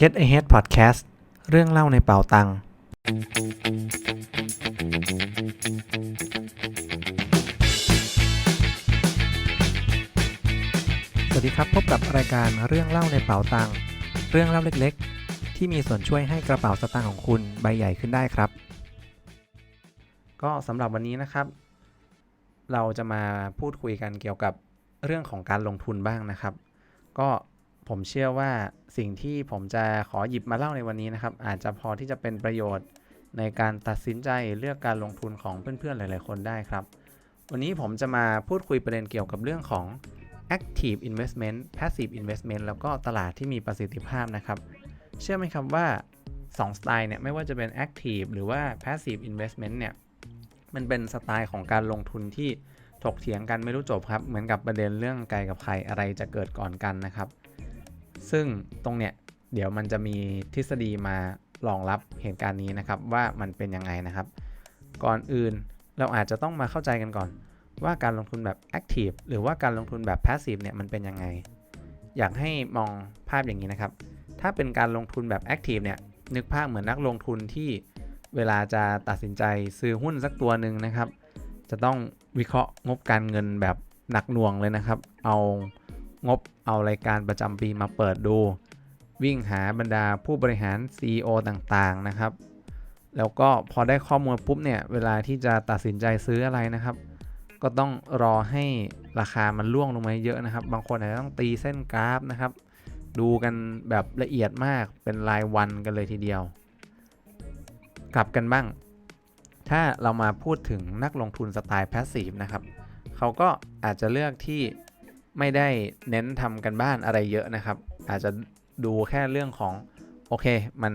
Get Ahead Podcast เรื่องเล่าในเป่าตังค์สวัสดีครับ พบกับรายการเรื่องเล่าในเป่าตังค์เรื่องเล่าเล็กๆ ที่มีส่วนช่วยให้กระเป๋าสตางค์ของคุณใบใหญ่ขึ้นได้ครับ ก็สำหรับวันนี้นะครับ เราจะมาพูดคุยกันเกี่ยวกับเรื่องของการลงทุนบ้างนะครับ ก็ ผมเชื่อว่าสิ่งที่ผมจะขอหยิบมาเล่าในวันนี้นะครับ อาจจะพอที่จะเป็นประโยชน์ในการตัดสินใจเลือกการลงทุนของเพื่อนๆหลาย ๆ คนได้ครับ วันนี้ผมจะมาพูดคุยประเด็นเกี่ยวกับเรื่องของ active investment passive investment แล้วก็ตลาดที่มีประสิทธิภาพนะครับ เชื่อไหมครับว่า 2 สไตล์เนี่ยไม่ว่าจะเป็น active หรือว่า passive investment เนี่ยมันเป็นสไตล์ของการลงทุนที่ถกเถียงกันไม่รู้จบครับ เหมือนกับประเด็นเรื่องไกลกับใครอะไรจะเกิดก่อนกันนะครับ ซึ่งตรงเนี้ยเดี๋ยวมันจะมีทฤษฎีมารองรับเหตุการณ์นี้นะครับว่ามันเป็นยังไงนะครับ ก่อนอื่นเราอาจจะต้องมาเข้าใจกันก่อน ว่าการลงทุนแบบ active หรือว่าการลงทุนแบบ passive เนี่ยมันเป็นยังไง อยากให้มองภาพอย่างนี้นะครับ ถ้าเป็นการลงทุนแบบ active เนี่ยนึกภาพเหมือนนักลงทุนที่เวลาจะตัดสินใจซื้อหุ้นสักตัวหนึ่งนะครับ จะต้องวิเคราะห์งบการเงินแบบหนักหน่วงเลยนะครับ เอา งบเอารายการประจำปีมาเปิดดู วิ่งหาบรรดาผู้บริหาร CEO ต่างๆนะครับ แล้วก็พอได้ข้อมูลปุ๊บเนี่ย เวลาที่จะตัดสินใจซื้ออะไรนะครับ ก็ต้องรอให้ราคามันล่วงลงมาเยอะนะครับ บางคนอาจจะต้องตีเส้นกราฟนะครับ ดูกันแบบละเอียดมากเป็นรายวันกันเลยทีเดียว กลับกันบ้าง ถ้าเรามาพูดถึงนักลงทุนสไตล์ passive นะครับเขาก็อาจจะเลือกที่ ไม่ได้เน้นทำกันบ้านอะไรเยอะนะครับ อาจจะดูแค่เรื่องของ โอเค มัน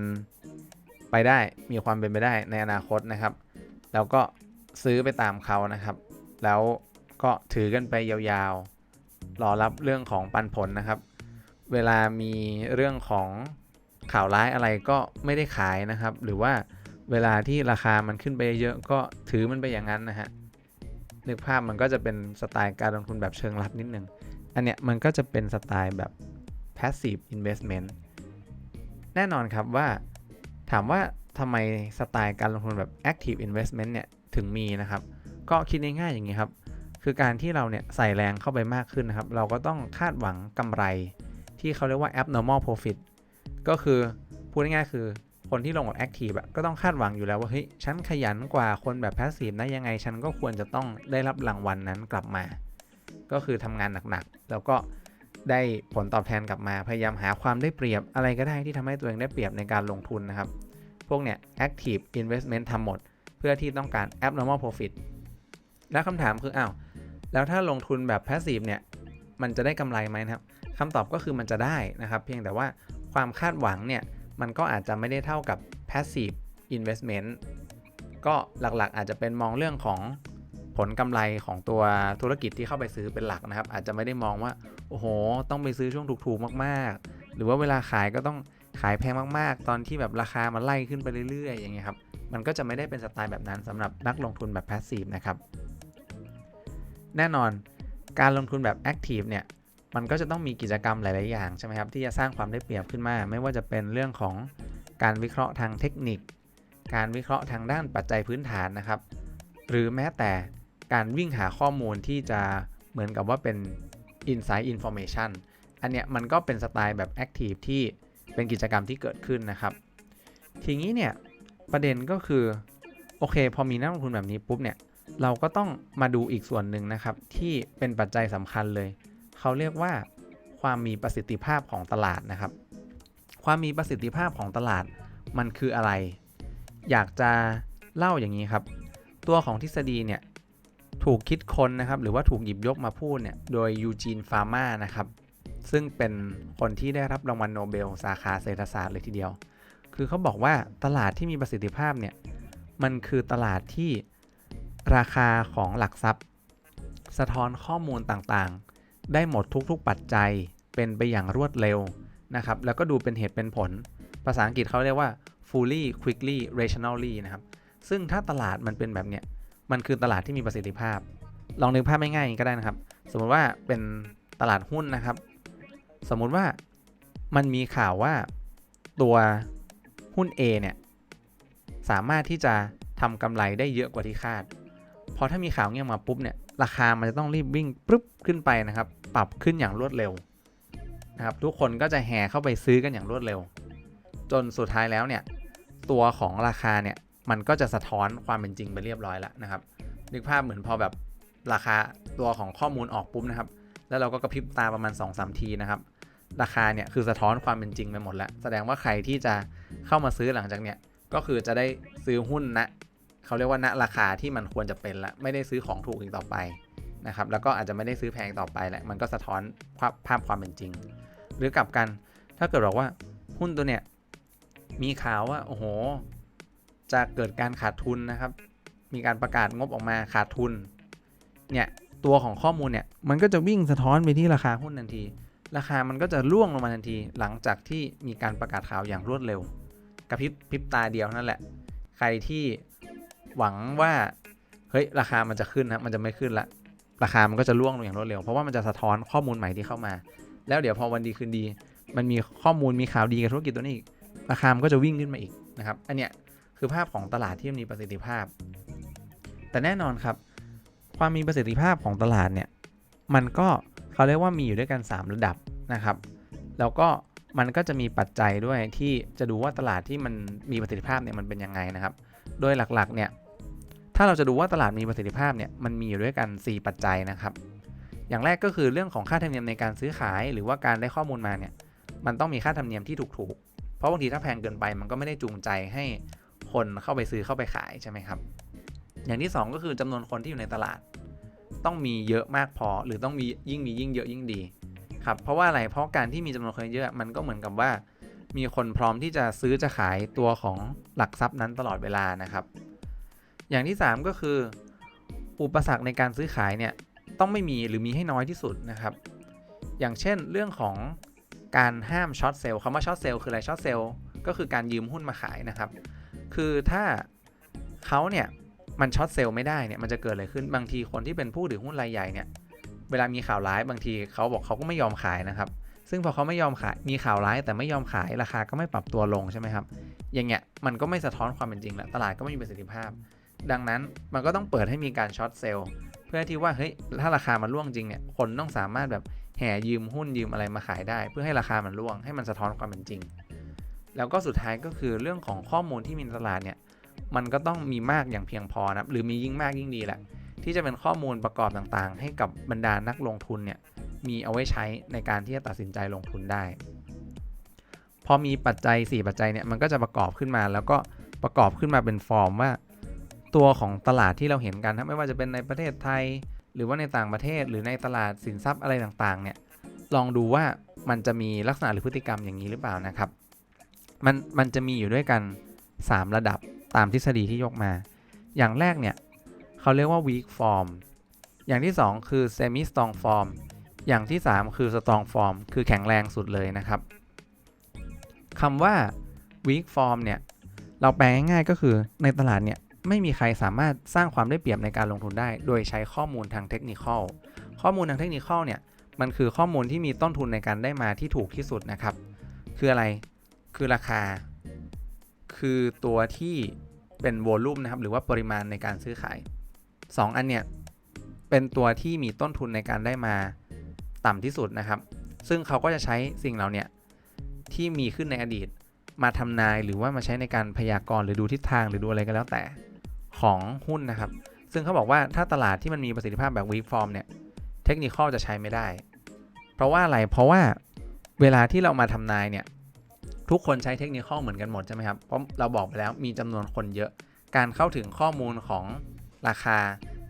ไปได้มีความเป็นไปได้ในอนาคตนะครับ แล้วก็ซื้อไปตามเขานะครับ แล้วก็ถือกันไปยาวๆ รอรับเรื่องของปันผลนะครับ เวลามีเรื่องของข่าวร้ายอะไรก็ไม่ได้ขายนะครับ หรือว่าเวลาที่ราคามันขึ้นไปเยอะก็ถือมันไปอย่างนั้นนะฮะนึกภาพมันก็จะเป็นสไตล์การลงทุนแบบเชิงรับนิดนึง อันเนี้ยมันก็จะเป็นสไตล์แบบ passive investment แน่นอนครับว่าถามว่าทำไมสไตล์การลงทุนแบบ active investment เนี่ยถึงมีนะครับ ก็คิดง่ายๆอย่างนี้ครับ คือการที่เราเนี่ยใส่แรงเข้าไปมากขึ้นนะครับ เราก็ต้องคาดหวังกำไร ที่เขาเรียกว่า abnormal profit ก็คือพูดง่ายๆคือคนที่ลงแบบ active ก็ต้องคาดหวังอยู่แล้วว่าเฮ้ยฉันขยันกว่าคนแบบ passive นะยังไงฉันก็ควรจะต้องได้รับรางวัลนนั้นกลับมา ก็คือทำงานหนักๆ แล้วก็ได้ผลตอบแทนกลับมา พยายามหาความได้เปรียบอะไรก็ได้ที่ทำให้ตัวเองได้เปรียบในการลงทุนนะครับ พวกเนี้ย active investment ทำหมด เพื่อที่ต้องการ abnormal profit แล้วคำถามคืออ้าวแล้วถ้าลงทุนแบบ passive เนี่ย มันจะได้กำไรไหมนะครับคำตอบก็คือมันจะได้นะครับ เพียงแต่ว่าความคาดหวังเนี่ย มันก็อาจจะไม่ได้เท่ากับ passive investment ก็หลักๆ อาจจะเป็นมองเรื่องของ ผลกำไรของตัวธุรกิจที่เข้าไปซื้อเป็นหลักนะครับ อาจจะไม่ได้มองว่า โอ้โห ต้องไปซื้อช่วงถูกๆมาก ๆ หรือว่าเวลาขายก็ต้องขายแพงมาก ๆ ตอนที่แบบราคามันไล่ขึ้นไปเรื่อย ๆ อย่างเงี้ยครับ มันก็จะไม่ได้เป็นสไตล์แบบนั้นสำหรับนักลงทุนแบบ passive นะครับ แน่นอนการลงทุนแบบ active เนี่ย มันก็จะต้องมีกิจกรรมหลาย ๆ อย่างใช่ไหมครับที่จะสร้างความได้เปรียบขึ้นมา ไม่ว่าจะเป็นเรื่องของการวิเคราะห์ทางเทคนิค การวิเคราะห์ทางด้านปัจจัยพื้นฐานนะครับ หรือแม้แต่ การวิ่งหาข้อมูลที่จะเหมือนกับว่าเป็น insight information อันเนี้ยมันก็เป็นสไตล์แบบ active ที่เป็นกิจกรรมที่เกิดขึ้นนะครับ ทีนี้เนี่ยประเด็นก็คือ โอเค พอมีนักลงทุนแบบนี้ปุ๊บเนี่ยเราก็ต้องมาดูอีกส่วนหนึ่งนะครับ ที่เป็นปัจจัยสำคัญเลย เขาเรียกว่าความมีประสิทธิภาพของตลาดนะครับ ความมีประสิทธิภาพของตลาดมันคืออะไร อยากจะเล่าอย่างนี้ครับ ตัวของทฤษฎีเนี่ย ถูกคิดค้นนะครับหรือว่าถูกหยิบยกมาพูดเนี่ยโดยยูจีนฟาร์มานะครับซึ่งเป็นคนที่ได้รับรางวัลโนเบล สาขาเศรษฐศาสตร์เลยทีเดียว คือเขาบอกว่าตลาดที่มีประสิทธิภาพเนี่ยมันคือตลาดที่ราคาของหลักทรัพย์ สะท้อนข้อมูลต่างๆ ได้หมดทุกๆปัจจัยเป็นไปอย่างรวดเร็วนะครับแล้วก็ดูเป็นเหตุเป็นผล ภาษาอังกฤษเขาเรียกว่า fully quickly rationally นะครับซึ่งถ้าตลาดมันเป็นแบบเนี้ย มันคือตลาดที่มีประสิทธิภาพ ลองนึกภาพง่ายๆก็ได้นะครับ สมมุติว่าเป็นตลาดหุ้นนะครับ สมมุติว่ามันมีข่าวว่าตัวหุ้น A เนี่ยสามารถที่จะทำกำไรได้เยอะกว่าที่คาด เพราะถ้ามีข่าวเงี้ยมาปุ๊บเนี่ยราคามันจะต้องรีบวิ่งปุ๊บขึ้นไปนะครับ ปรับขึ้นอย่างรวดเร็วนะครับ ทุกคนก็จะแห่เข้าไปซื้อกันอย่างรวดเร็ว จนสุดท้ายแล้วเนี่ยตัวของราคาเนี่ย มันก็จะสะท้อนความเป็นจริงไปเรียบร้อยแล้วนะครับ นึกภาพเหมือนพอแบบราคาตัวของข้อมูลออกปุ๊บนะครับ แล้วเราก็กระพริบตาประมาณ 2-3 ทีนะครับ ราคาเนี่ยคือสะท้อนความเป็นจริงไปหมดแล้ว แสดงว่าใครที่จะเข้ามาซื้อหลังจากเนี่ยก็คือจะได้ซื้อหุ้นณเขาเรียกว่าณราคาที่มันควรจะเป็นละไม่ได้ซื้อของถูกอีกต่อไปนะครับ แล้วก็อาจจะไม่ได้ซื้อแพงต่อไปแหละมันก็สะท้อนภาพภาพความเป็นจริง หรือกลับกันถ้าเกิดบอกว่าหุ้นตัวเนี่ยมีข่าวว่าโอ้โห จะเกิดการขาดทุนนะครับ มีการประกาศงบออกมาขาดทุน เนี่ยตัวของข้อมูลเนี่ยมันก็จะวิ่งสะท้อนไปที่ราคาหุ้นทันที ราคามันก็จะร่วงลงมาทันที หลังจากที่มีการประกาศข่าวอย่างรวดเร็วกระพริบพริบตาเดียวนั่นแหละ ใครที่หวังว่าเฮ้ยราคามันจะขึ้นนะมันจะไม่ขึ้นละ ราคามันก็จะร่วงลงอย่างรวดเร็ว เพราะว่ามันจะสะท้อนข้อมูลใหม่ที่เข้ามา แล้วเดี๋ยวพอวันดีคืนดี มันมีข้อมูลมีข่าวดีกับธุรกิจตัวนี้อีกราคามันก็จะวิ่งขึ้นมาอีกนะครับ อันเนี้ย คือภาพของตลาดที่มีประสิทธิภาพ แต่แน่นอนครับ ความมีประสิทธิภาพของตลาดเนี่ย มันก็เขาเรียกว่ามีอยู่ด้วยกัน 3 ระดับนะครับ แล้วก็มันก็จะมีปัจจัยด้วยที่จะดูว่าตลาดที่มันมีประสิทธิภาพเนี่ยมันเป็นยังไงนะครับ โดยหลักๆ เนี่ย ถ้าเราจะดูว่าตลาดมีประสิทธิภาพเนี่ยมันมีอยู่ด้วยกัน 4 ปัจจัยนะครับ อย่างแรกก็คือเรื่องของค่าธรรมเนียมในการซื้อขายหรือว่าการได้ข้อมูลมาเนี่ย มันต้องมีค่าธรรมเนียมที่ถูกๆ เพราะบางทีถ้าแพงเกินไปมันก็ไม่ได้จูงใจให้ คนเข้าไปซื้อเข้าไปขายใช่ไหมครับ อย่างที่ 2 ก็คือจำนวนคนที่อยู่ในตลาด ต้องมีเยอะมากพอหรือต้องมียิ่งมียิ่งเยอะยิ่งดีครับเพราะว่าอะไรเพราะการที่มีจำนวนคนเยอะมันก็เหมือนกับว่า มีคนพร้อมที่จะซื้อจะขายตัวของหลักทรัพย์นั้นตลอดเวลานะครับ อย่างที่ 3 ก็คือ อุปสรรคในการซื้อขายเนี่ยต้องไม่มีหรือมีให้น้อยที่สุดนะครับ อย่างเช่นเรื่องของการห้ามช็อตเซลล์คำว่าช็อตเซลล์คืออะไรช็อตเซลล์ก็คือการยืมหุ้นมาขายนะครับ คือถ้าเขาเนี่ยมันช็อตเซลล์ไม่ได้เนี่ยมันจะเกิดอะไรขึ้นบางทีคนที่เป็นผู้ถือหุ้นรายใหญ่เนี่ยเวลามีข่าวร้ายบางทีเขาบอกเขาก็ไม่ยอมขายนะครับ ซึ่งพอเขาไม่ยอมขายมีข่าวร้ายแต่ไม่ยอมขายราคาก็ไม่ปรับตัวลงใช่ไหมครับ อย่างเงี้ยมันก็ไม่สะท้อนความเป็นจริงแล้วตลาดก็ไม่มีประสิทธิภาพ ดังนั้นมันก็ต้องเปิดให้มีการช็อตเซลล์เพื่อที่ว่าเฮ้ยถ้าราคามันร่วงจริงเนี่ยคนต้องสามารถแบบแห่ยืมหุ้นยืมอะไรมาขายได้ เพื่อให้ราคามันร่วงให้มันสะท้อนความเป็นจริง แล้วก็สุดท้ายก็คือเรื่องของข้อมูลที่มีในตลาดเนี่ยมันก็ต้องมีมากอย่างเพียงพอนะหรือมียิ่งมากยิ่งดีแหละที่จะเป็นข้อมูลประกอบต่างๆ ให้กับบรรดานักลงทุนเนี่ยมีเอาไว้ใช้ในการที่จะตัดสินใจลงทุนได้ พอมีปัจจัย 4 ปัจจัยเนี่ยมันก็จะประกอบขึ้นมา แล้วก็ประกอบขึ้นมาเป็นฟอร์มว่า ตัวของตลาดที่เราเห็นกันนะไม่ว่าจะเป็นในประเทศไทย หรือว่าในต่างประเทศ หรือในตลาดสินทรัพย์อะไรต่างๆเนี่ยลองดูว่ามันจะมีลักษณะหรือพฤติกรรมอย่างนี้หรือเปล่านะครับ มันมันจะมีอยู่ด้วยกัน 3 ระดับตามทฤษฎีที่ยกมา อย่างแรกเนี่ยเขาเรียกว่า weak form อย่างที่ 2 คือ semi strong form อย่างที่ 3 คือ strong form คือแข็งแรงสุดเลยนะครับคำว่า weak form เนี่ยเราแปลง่ายๆก็คือในตลาดเนี่ยไม่มีใครสามารถสร้างความได้เปรียบในการลงทุนได้ โดยใช้ข้อมูลทางเทคนิคข้อมูลทางเทคนิคเนี่ยมันคือข้อมูลที่มีต้นทุนในการได้มาที่ถูกที่สุดนะครับ คืออะไร คือราคา คือตัวที่เป็นโวลูมนะครับ หรือว่าปริมาณในการซื้อขาย 2 อันเนี่ย เป็นตัวที่มีต้นทุนในการได้มาต่ำที่สุดนะครับ ซึ่งเขาก็จะใช้สิ่งเหล่านี้ที่มีขึ้นในอดีตมาทำนายหรือว่ามาใช้ในการพยากรณ์หรือดูทิศทางหรือดูอะไรก็แล้วแต่ของหุ้นนะครับ ซึ่งเขาบอกว่าถ้าตลาดที่มันมีประสิทธิภาพแบบ weak form เนี่ย เทคนิคจะใช้ไม่ได้ เพราะว่าอะไร เพราะว่าเวลาที่เรามาทำนายเนี่ย ทุกคนใช้เทคนิคเหมือนกันหมดใช่ไหมครับ เพราะเราบอกไปแล้วมีจำนวนคนเยอะ การเข้าถึงข้อมูลของราคา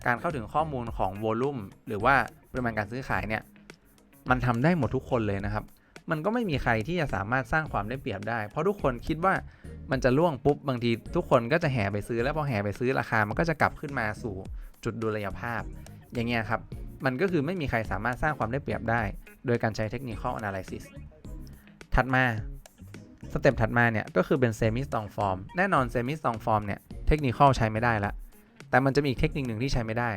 การเข้าถึงข้อมูลของโวลูมหรือว่าปริมาณการซื้อขายเนี่ย มันทำได้หมดทุกคนเลยนะครับ มันก็ไม่มีใครที่จะสามารถสร้างความได้เปรียบได้ เพราะทุกคนคิดว่ามันจะล่วงปุ๊บบางทีทุกคนก็จะแห่ไปซื้อ แล้วพอแห่ไปซื้อราคา มันก็จะกลับขึ้นมาสู่จุดดุลยภาพ อย่างเงี้ยครับ มันก็คือไม่มีใครสามารถสร้างความได้เปรียบได้ โดยการใช้เทคนิค analysis ถัดมา สเต็ปถัดมาเนี่ยก็คือเป็น semi strong form แน่นอน semi strong form เนี่ยเทคนิคอลใช้ไม่ได้ละ แต่มันจะมีอีกเทคนิคหนึ่งที่ใช้ไม่ได้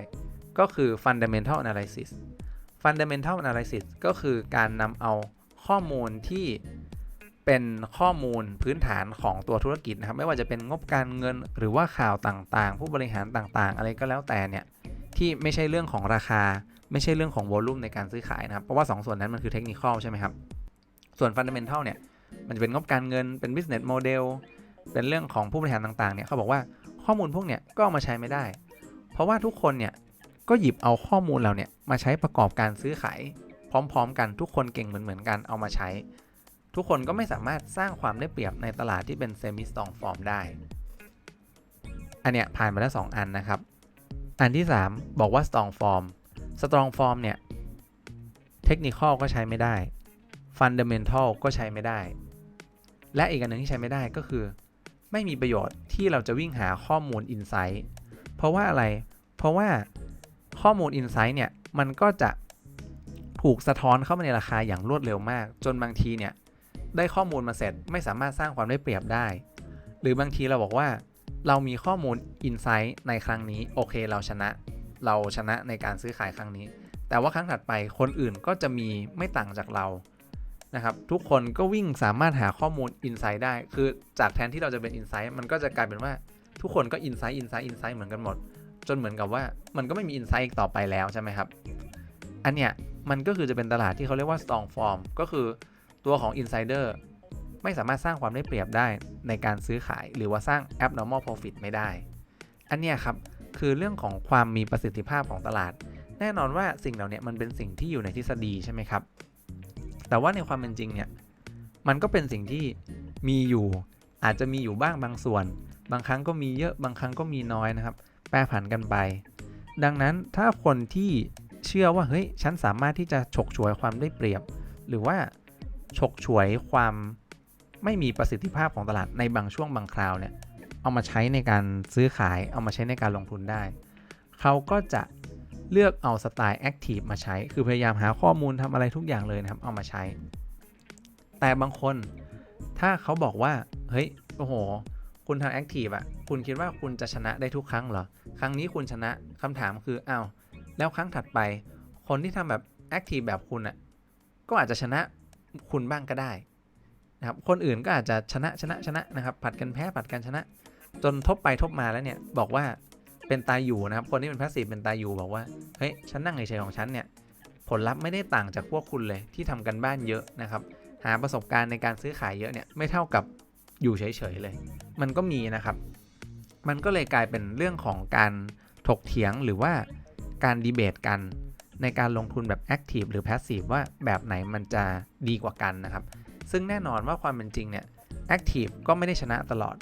ก็คือ fundamental analysis fundamental analysis ก็คือการนำเอาข้อมูลที่เป็นข้อมูลพื้นฐานของตัวธุรกิจนะครับ ไม่ว่าจะเป็นงบการเงินหรือว่าข่าวต่างๆ ผู้บริหารต่างๆ อะไรก็แล้วแต่เนี่ย ที่ไม่ใช่เรื่องของราคา ไม่ใช่เรื่องของวอลลุ่มในการซื้อขายนะครับ เพราะว่า 2 ส่วนนั้นมันคือเทคนิคอลใช่ไหมครับ ส่วนฟันเดเมนทัลเนี่ย มันจะเป็นงบการเงินเป็น business model เป็นเรื่องของผู้บริหารต่างๆเนี่ยเขาบอกว่าข้อมูลพวกเนี่ยก็ามาใช้ไม่ได้ เพราะว่าทุกคนเนี่ยก็หยิบเอาข้อมูลเราเนี่ยมาใช้ประกอบการซื้อขายพร้อม ๆ กันทุกคนเก่งเหมือนๆกันเอามาใช้ ทุกคนก็ไม่สามารถสร้างความได้เปรียบในตลาดที่เป็นเซมิสตองฟอร์มได้ อันเนี้ยผ่านมาแล้ว 2 อันนะครับ อันที่ 3 บอกว่า strong form strong form เนี่ย technical ก็ใช้ไม่ได้ fundamental ก็ใช้ไม่ได้ และอีกอันหนึ่งที่ใช้ไม่ได้ก็คือ ไม่มีประโยชน์ที่เราจะวิ่งหาข้อมูล insight เพราะว่าอะไร เพราะว่าข้อมูล insight เนี่ยมันก็จะถูกสะท้อนเข้ามาในราคาอย่างรวดเร็วมาก จนบางทีเนี่ยได้ข้อมูลมาเสร็จไม่สามารถสร้างความได้เปรียบได้ หรือบางทีเราบอกว่า เรามีข้อมูล Insight ในครั้งนี้โอเคเราชนะ เราชนะในการซื้อขายครั้งนี้ แต่ว่าครั้งถัดไปคนอื่นก็จะมีไม่ต่างจากเรา นะครับทุกคนก็วิ่งสามารถหาข้อมูล Insight ได้ คือจากแทนที่เราจะเป็น Insight มันก็จะกลายเป็นว่าทุกคนก็ Insight Insight Insight เหมือนกันหมด จนเหมือนกับว่ามันก็ไม่มี Insight อีกต่อไปแล้วใช่ไหมครับ อันเนี้ยมันก็คือจะเป็นตลาดที่เขาเรียกว่า strong form ก็คือตัวของ insider ไม่สามารถสร้างความได้เปรียบได้ในการซื้อขายหรือว่าสร้าง abnormal profit ไม่ได้ อันเนี้ยครับคือเรื่องของความมีประสิทธิภาพของตลาด แน่นอนว่าสิ่งเหล่านี้มันเป็นสิ่งที่อยู่ในทฤษฎีใช่ไหมครับ แต่ว่าในความเป็นจริงเนี่ยมันก็เป็นสิ่งที่มีอยู่อาจจะมีอยู่บ้างบางส่วน บางครั้งก็มีเยอะบางครั้งก็มีน้อยนะครับ แปรผันกันไป ดังนั้นถ้าคนที่เชื่อว่าเฮ้ยฉันสามารถที่จะฉกฉวยความได้เปรียบ หรือว่าฉกฉวยความไม่มีประสิทธิภาพของตลาดในบางช่วงบางคราวเนี่ยเอามาใช้ในการซื้อขายเอามาใช้ในการลงทุนได้ เขาก็จะ เลือกเอาสไตล์แอคทีฟมาใช้ คือพยายามหาข้อมูลทำอะไรทุกอย่างเลยนะครับ เอามาใช้ แต่บางคนถ้าเขาบอกว่า เฮ้ย โอ้โห คุณทำแอคทีฟอะคุณคิดว่าคุณจะชนะได้ทุกครั้งเหรอ ครั้งนี้คุณชนะคำถามคืออ้าวแล้วครั้งถัดไป คนที่ทำแบบแอคทีฟแบบคุณอะก็อาจจะชนะคุณบ้างก็ได้นะครับ คนอื่นก็อาจจะชนะชนะชนะนะครับ ผัดกันแพ้ผัดกันชนะ จนทบไปทบมาแล้วเนี่ย บอกว่า เป็นตายอยู่นะครับ คนที่เป็นพาสซีฟเป็นตายอยู่บอกว่า เฮ้ย ฉันนั่งเฉยๆของฉันเนี่ย ผลลัพธ์ไม่ได้ต่างจากพวกคุณเลยที่ทำกันบ้านเยอะนะครับ หาประสบการณ์ในการซื้อขายเยอะเนี่ยไม่เท่ากับอยู่เฉยๆเลย มันก็มีนะครับ มันก็เลยกลายเป็นเรื่องของการถกเถียงหรือว่าการดีเบตกันในการลงทุนแบบ Active หรือ Passive ว่าแบบไหนมันจะดีกว่ากันนะครับ ซึ่งแน่นอนว่าความเป็นจริงเนี่ย Active ก็ไม่ได้ชนะตลอด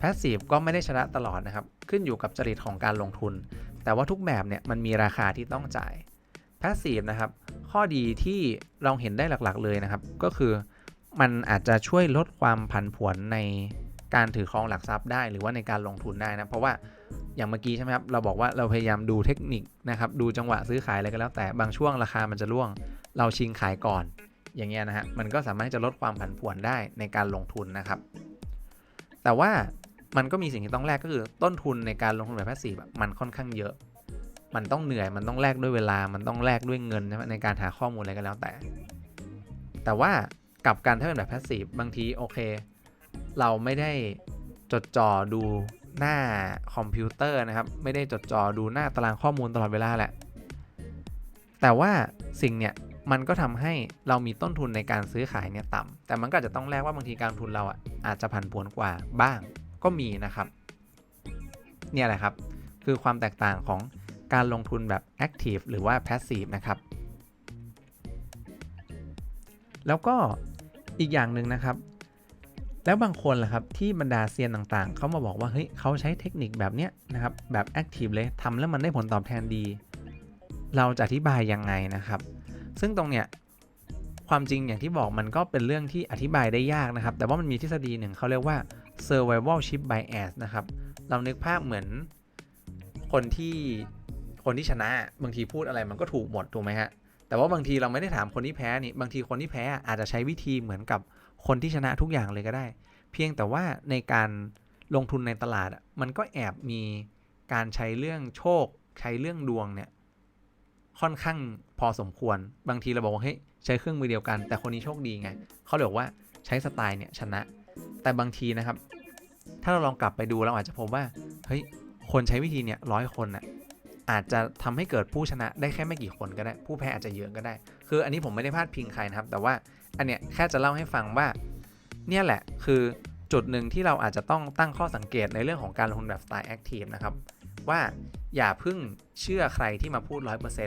Passive ก็ไม่ได้ชนะตลอดนะครับ ขึ้นอยู่กับจริตของการลงทุน แต่ว่าทุกแบบเนี่ยมันมีราคาที่ต้องจ่าย Passive นะครับ ข้อดีที่เราเห็นได้หลักๆเลยนะครับ ก็คือมันอาจจะช่วยลดความผันผวนในการถือครองหลักทรัพย์ได้ หรือว่าในการลงทุนได้นะ เพราะว่าอย่างเมื่อกี้ใช่ไหมครับ เราบอกว่าเราพยายามดูเทคนิคนะครับ ดูจังหวะซื้อขายอะไรก็แล้ว แต่บางช่วงราคามันจะร่วง เราชิงขายก่อน อย่างเงี้ยนะฮะ มันก็สามารถจะลดความผันผวนได้ในการลงทุนนะครับ แต่ว่า มันก็มีสิ่งที่ต้องแลกก็คือต้นทุนในการลงทุนแบบแพสซีฟมันค่อนข้างเยอะ มันต้องเหนื่อย มันต้องแลกด้วยเวลา มันต้องแลกด้วยเงินในการหาข้อมูลอะไรก็แล้วแต่ แต่ว่ากับการถ้าเป็นแบบแพสซีฟบางทีโอเค เราไม่ได้จดจ่อดูหน้าคอมพิวเตอร์นะครับ ไม่ได้จดจ่อดูหน้าตารางข้อมูลตลอดเวลาแหละ แต่ว่าสิ่งเนี้ยมันก็ทำให้เรามีต้นทุนในการซื้อขายเนี่ยต่ำแต่มันก็จะต้องแลกว่าบางทีการทุนเราอะอาจจะผันผวนกว่าบ้าง ก็มีนะครับ เนี่ยแหละครับ คือความแตกต่างของการลงทุนแบบ Active หรือว่า Passive นะครับ แล้วก็อีกอย่างหนึ่งนะครับ แล้วบางคนล่ะครับที่บรรดาเซียนต่างๆ เขามาบอกว่าเฮ้ยเขาใช้เทคนิคแบบเนี้ยนะครับแบบ Active เลยทำแล้วมันได้ผลตอบแทนดี เราจะอธิบายยังไงนะครับ ซึ่งตรงเนี้ยความจริงอย่างที่บอกมันก็เป็นเรื่องที่อธิบายได้ยากนะครับ แต่ว่ามันมีทฤษฎีหนึ่งเขาเรียกว่า survivalship bias นะครับ เรานึกภาพเหมือนคนที่คนที่ชนะบางทีพูดอะไรมันก็ถูกหมดถูกไหมฮะ แต่ว่าบางทีเราไม่ได้ถามคนที่แพ้นี่ บางทีคนที่แพ้อาจจะใช้วิธีเหมือนกับคนที่ชนะทุกอย่างเลยก็ได้ เพียงแต่ว่าในการลงทุนในตลาดมันก็แอบมีการใช้เรื่องโชค ใช้เรื่องดวงเนี่ยค่อนข้างพอสมควร บางทีเราบอกว่าเฮ้ยใช้เครื่องมือเดียวกัน แต่คนนี้โชคดีไงเขาเรียกว่าใช้สไตล์เนี่ยชนะ แต่บางทีนะครับ ถ้าเราลองกลับไปดูเราอาจจะพบว่าเฮ้ยคนใช้วิธีเนี่ยร้อยคนน่ะอาจจะทำให้เกิดผู้ชนะได้แค่ไม่กี่คนก็ได้ ผู้แพ้อาจจะเยอะก็ได้ คืออันนี้ผมไม่ได้พาดพิงใครนะครับ แต่ว่าอันเนี้ยแค่จะเล่าให้ฟังว่า เนี่ยแหละคือจุดหนึ่งที่เราอาจจะต้องตั้งข้อสังเกตในเรื่องของการลงทุนแบบสไตล์แอคทีฟนะครับ ว่าอย่าพึ่งเชื่อใครที่มาพูด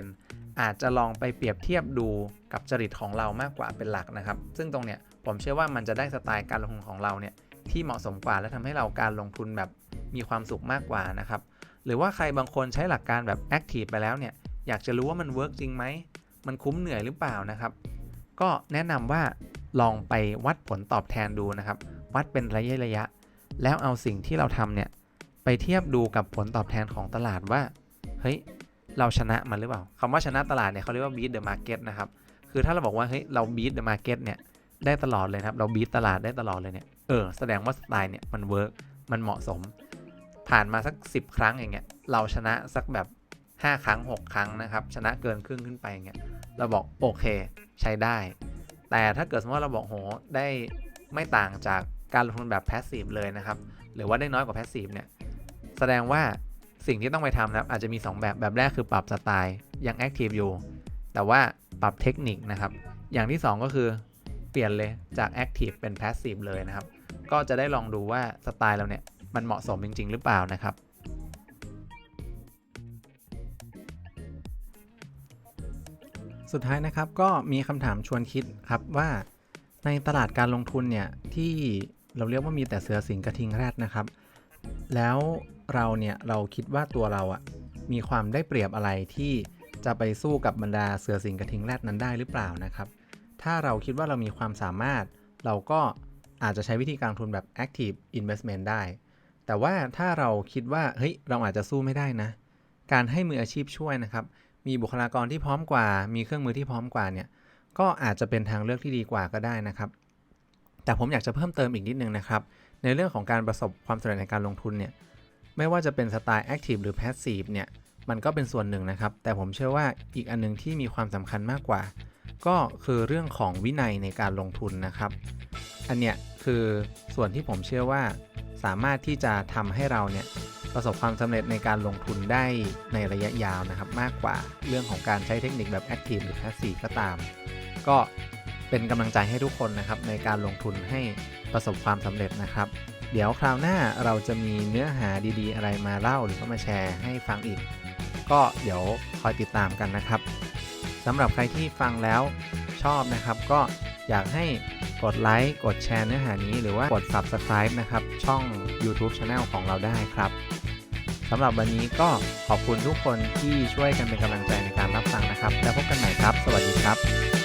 100%อาจจะลองไปเปรียบเทียบดูกับจริตของเรามากกว่าเป็นหลักนะครับ ซึ่งตรงเนี้ย ผมเชื่อว่ามันจะได้สไตล์การลงทุนของเราเนี่ยที่เหมาะสมกว่าและทำให้เราการลงทุนแบบมีความสุขมากกว่านะครับ หรือว่าใครบางคนใช้หลักการแบบแอคทีฟไปแล้วเนี่ยอยากจะรู้ว่ามันเวิร์กจริงไหม มันคุ้มเหนื่อยหรือเปล่านะครับ ก็แนะนำว่าลองไปวัดผลตอบแทนดูนะครับ วัดเป็นระยะระยะ แล้วเอาสิ่งที่เราทำเนี่ยไปเทียบดูกับผลตอบแทนของตลาดว่า เฮ้ย เราชนะมันหรือเปล่าคำว่าชนะตลาดเนี่ยเขาเรียกว่า beat the market นะครับ คือถ้าเราบอกว่า เฮ้ย เรา beat the market เนี่ย ได้ตลอดเลยครับ เรา beat ตลาดได้ตลอดเลยเนี่ย เออ แสดงว่าสไตล์เนี่ยมันเวิร์กมันเหมาะสม ผ่านมาสัก 10 ครั้งอย่างเงี้ย เราชนะสักแบบ 5 ครั้ง 6 ครั้งนะครับ ชนะเกินครึ่งขึ้นไปอย่างเงี้ย เราบอกโอเค ใช้ได้ แต่ถ้าเกิดสมมติว่าเราบอกโห ได้ไม่ต่างจากการลงทุนแบบแพสซีฟเลยนะครับ หรือว่าได้น้อยกว่าแพสซีฟเนี่ย แสดงว่าสิ่งที่ต้องไปทำนะครับ อาจจะมี 2 แบบ แบบแรกคือปรับสไตล์ยังแอคทีฟอยู่ แต่ว่าปรับเทคนิคนะครับ อย่างที่ 2 ก็คือ เปลี่ยนเลยจากแอคทีฟเป็นแพสซีฟเลยนะครับ ก็จะได้ลองดูว่าสไตล์เราเนี่ยมันเหมาะสมจริง ๆ หรือเปล่านะครับ สุดท้ายนะครับก็มีคำถามชวนคิดครับว่า ในตลาดการลงทุนเนี่ยที่เราเรียกว่ามีแต่เสือสิงกระทิงแรดนะครับ แล้วเราเนี่ยเราคิดว่าตัวเราอะมีความได้เปรียบอะไรที่จะไปสู้กับบรรดาเสือสิงกระทิงแรดนั้นได้หรือเปล่านะครับ ถ้าเราคิดว่าเรามีความสามารถ เราก็อาจจะใช้วิธีการลงทุนแบบ active investment ได้ แต่ว่าถ้าเราคิดว่าเฮ้ยเราอาจจะสู้ไม่ได้นะ การให้มืออาชีพช่วยนะครับ มีบุคลากรที่พร้อมกว่า มีเครื่องมือที่พร้อมกว่าเนี่ย ก็อาจจะเป็นทางเลือกที่ดีกว่าก็ได้นะครับ แต่ผมอยากจะเพิ่มเติมอีกนิดนึงนะครับ ในเรื่องของการประสบความสำเร็จในการลงทุนเนี่ย ไม่ว่าจะเป็นสไตล์ Active หรือ Passive เนี่ย มันก็เป็นส่วนหนึ่งนะครับ แต่ผมเชื่อว่าอีกอันนึงที่มีความสำคัญมากกว่า ก็คือเรื่องของวินัยในการลงทุนนะครับ อันเนี้ยคือส่วนที่ผมเชื่อว่าสามารถที่จะทำให้เราเนี่ยประสบความสำเร็จในการลงทุนได้ในระยะยาวนะครับ มากกว่าเรื่องของการใช้เทคนิคแบบ Active หรือ Passive ก็ตาม ก็เป็นกำลังใจให้ทุกคนนะครับในการลงทุนให้ประสบความสำเร็จนะครับ เดี๋ยวคราวหน้าเราจะมีเนื้อหาดีๆ อะไรมาเล่าหรือก็มาแชร์ให้ฟังอีก ก็เดี๋ยวคอยติดตามกันนะครับ สำหรับใครที่ฟังแล้วชอบนะครับ ก็อยากให้กดไลค์กดแชร์เนื้อหานี้หรือว่ากด Subscribe นะครับ ช่อง YouTube Channel ของเราได้ครับสำหรับวันนี้ก็ขอบคุณทุกคนที่ช่วยกันเป็นกำลังใจในการรับฟังนะครับ แล้วพบกันใหม่ครับ สวัสดีครับ